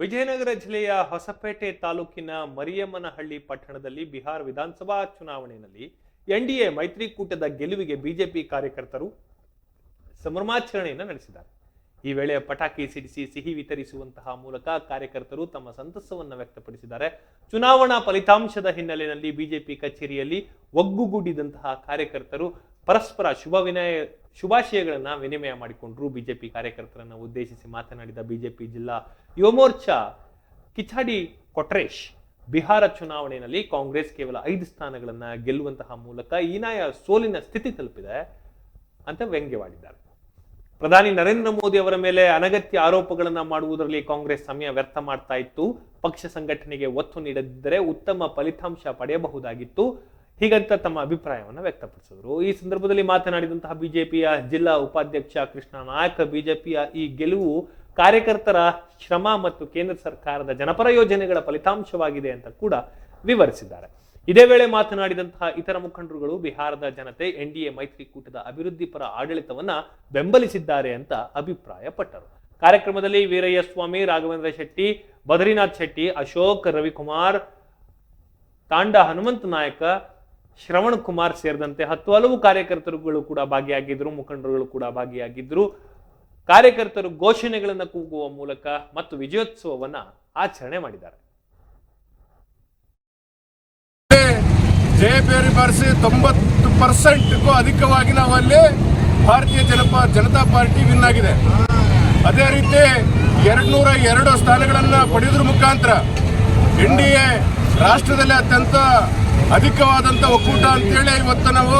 ವಿಜಯನಗರ ಜಿಲ್ಲೆಯ ಹೊಸಪೇಟೆ ತಾಲೂಕಿನ ಮರಿಯಮ್ಮನಹಳ್ಳಿ ಪಟ್ಟಣದಲ್ಲಿ ಬಿಹಾರ ವಿಧಾನಸಭಾ ಚುನಾವಣೆಯಲ್ಲಿ ಎನ್ಡಿಎ ಮೈತ್ರಿಕೂಟದ ಗೆಲುವಿಗೆ ಬಿಜೆಪಿ ಕಾರ್ಯಕರ್ತರು ಸಂಭ್ರಮಾಚರಣೆಯನ್ನು ನಡೆಸಿದ್ದಾರೆ. ಈ ವೇಳೆ ಪಟಾಕಿ ಸಿಡಿಸಿ, ಸಿಹಿ ವಿತರಿಸುವಂತಹ ಮೂಲಕ ಕಾರ್ಯಕರ್ತರು ತಮ್ಮ ಸಂತಸವನ್ನು ವ್ಯಕ್ತಪಡಿಸಿದ್ದಾರೆ. ಚುನಾವಣಾ ಫಲಿತಾಂಶದ ಹಿನ್ನೆಲೆಯಲ್ಲಿ ಬಿಜೆಪಿ ಕಚೇರಿಯಲ್ಲಿ ಒಗ್ಗುಗೂಡಿದಂತಹ ಕಾರ್ಯಕರ್ತರು ಪರಸ್ಪರ ಶುಭ ವಿನಯ ಶುಭಾಶಯಗಳನ್ನು ವಿನಿಮಯ ಮಾಡಿಕೊಂಡ್ರು ಬಿಜೆಪಿ ಕಾರ್ಯಕರ್ತರನ್ನು ಉದ್ದೇಶಿಸಿ ಮಾತನಾಡಿದ ಬಿಜೆಪಿ ಜಿಲ್ಲಾ ಯುವಮೋರ್ಚಾ ಕಿಚಾಡಿ ಕೊಟ್ರೇಶ್, ಬಿಹಾರ ಚುನಾವಣೆಯಲ್ಲಿ ಕಾಂಗ್ರೆಸ್ ಕೇವಲ ಐದು ಸ್ಥಾನಗಳನ್ನು ಗೆಲ್ಲುವಂತಹ ಮೂಲಕ ಈನಾಯ ಸೋಲಿನ ಸ್ಥಿತಿ ತಲುಪಿದೆ ಅಂತ ವ್ಯಂಗ್ಯವಾಡಿದ್ದಾರೆ. ಪ್ರಧಾನಿ ನರೇಂದ್ರ ಮೋದಿ ಅವರ ಮೇಲೆ ಅನಗತ್ಯ ಆರೋಪಗಳನ್ನು ಮಾಡುವುದರಲ್ಲಿ ಕಾಂಗ್ರೆಸ್ ಸಮಯ ವ್ಯರ್ಥ ಮಾಡ್ತಾ ಇತ್ತು. ಪಕ್ಷ ಸಂಘಟನೆಗೆ ಒತ್ತು ನೀಡದಿದ್ದರೆ ಉತ್ತಮ ಫಲಿತಾಂಶ ಪಡೆಯಬಹುದಾಗಿತ್ತು. ಹೀಗಂತ ತಮ್ಮ ಅಭಿಪ್ರಾಯವನ್ನು ವ್ಯಕ್ತಪಡಿಸಿದರು. ಈ ಸಂದರ್ಭದಲ್ಲಿ ಮಾತನಾಡಿದಂತಹ ಬಿಜೆಪಿಯ ಜಿಲ್ಲಾ ಉಪಾಧ್ಯಕ್ಷ ಕೃಷ್ಣ ನಾಯಕ್, ಬಿಜೆಪಿಯ ಈ ಗೆಲುವು ಕಾರ್ಯಕರ್ತರ ಶ್ರಮ ಮತ್ತು ಕೇಂದ್ರ ಸರ್ಕಾರದ ಜನಪರ ಯೋಜನೆಗಳ ಫಲಿತಾಂಶವಾಗಿದೆ ಅಂತ ಕೂಡ ವಿವರಿಸಿದ್ದಾರೆ. ಇದೇ ವೇಳೆ ಮಾತನಾಡಿದಂತಹ ಇತರ ಮುಖಂಡರುಗಳು ಬಿಹಾರದ ಜನತೆ ಎನ್ಡಿಎ ಮೈತ್ರಿಕೂಟದ ಅಭಿವೃದ್ಧಿ ಪರ ಆಡಳಿತವನ್ನ ಬೆಂಬಲಿಸಿದ್ದಾರೆ ಅಂತ ಅಭಿಪ್ರಾಯಪಟ್ಟರು. ಕಾರ್ಯಕ್ರಮದಲ್ಲಿ ವೀರಯ್ಯ ಸ್ವಾಮಿ, ರಾಘವೇಂದ್ರ ಶೆಟ್ಟಿ, ಬದ್ರಿನಾಥ್ ಶೆಟ್ಟಿ, ಅಶೋಕ್, ರವಿಕುಮಾರ್, ತಾಂಡ ಹನುಮಂತ ನಾಯಕ ಶ್ರವಣ್ ಕುಮಾರ್ ಸೇರಿದಂತೆ ಹತ್ತು ಹಲವು ಕಾರ್ಯಕರ್ತರುಗಳು ಕೂಡ ಭಾಗಿಯಾಗಿದ್ರು ಮುಖಂಡರುಗಳು ಕೂಡ ಭಾಗಿಯಾಗಿದ್ರು ಕಾರ್ಯಕರ್ತರು ಘೋಷಣೆಗಳನ್ನು ಕೂಗುವ ಮೂಲಕ ಮತ್ತು ವಿಜಯೋತ್ಸವವನ್ನ ಆಚರಣೆ ಮಾಡಿದ್ದಾರೆ. ಜಯಪೇರಿ ಬಾರಿಸಿ ತೊಂಬತ್ತು ಪರ್ಸೆಂಟ್ಗೂ ಅಧಿಕವಾಗಿ ನಾವು ಅಲ್ಲಿ ಭಾರತೀಯ ಜನಪ ಜನತಾ ಪಾರ್ಟಿ ವಿನ್ ಆಗಿದೆ. ಅದೇ ರೀತಿ ಎರಡ್ನೂರ ಎರಡು ಸ್ಥಾನಗಳನ್ನು ಪಡೆಯೋದ್ರ ಮುಖಾಂತರ ಎನ್ ಡಿ ಎ ರಾಷ್ಟ್ರದಲ್ಲಿ ಅತ್ಯಂತ ಅಧಿಕವಾದಂಥ ಒಕ್ಕೂಟ ಅಂತೇಳಿ ಇವತ್ತು ನಾವು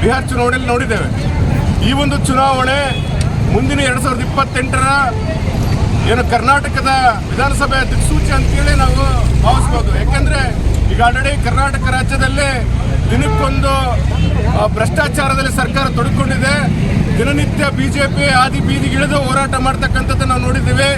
ಬಿಹಾರ್ ಚುನಾವಣೆಯಲ್ಲಿ ನೋಡಿದ್ದೇವೆ. ಈ ಒಂದು ಚುನಾವಣೆ ಮುಂದಿನ ಎರಡು ಸಾವಿರದ ಇಪ್ಪತ್ತೆಂಟರ ಏನು ಕರ್ನಾಟಕದ ವಿಧಾನಸಭೆ ದಿಕ್ಸೂಚಿ ಅಂತೇಳಿ ನಾವು ಭಾವಿಸ್ಬೋದು. ಯಾಕೆಂದರೆ ಈಗ ಆಲ್ರೆಡಿ ಕರ್ನಾಟಕ ರಾಜ್ಯದಲ್ಲಿ ದಿನಕ್ಕೊಂದು ಭ್ರಷ್ಟಾಚಾರದಲ್ಲಿ ಸರ್ಕಾರ ತೊಡಕೊಂಡಿದೆ. ದಿನನಿತ್ಯ ಬಿಜೆಪಿ ಆದಿ ಬೀದಿಗಿಳಿದು ಹೋರಾಟ ಮಾಡ್ತಕ್ಕಂಥದ್ದು ನಾವು ನೋಡಿದ್ದೀವಿ.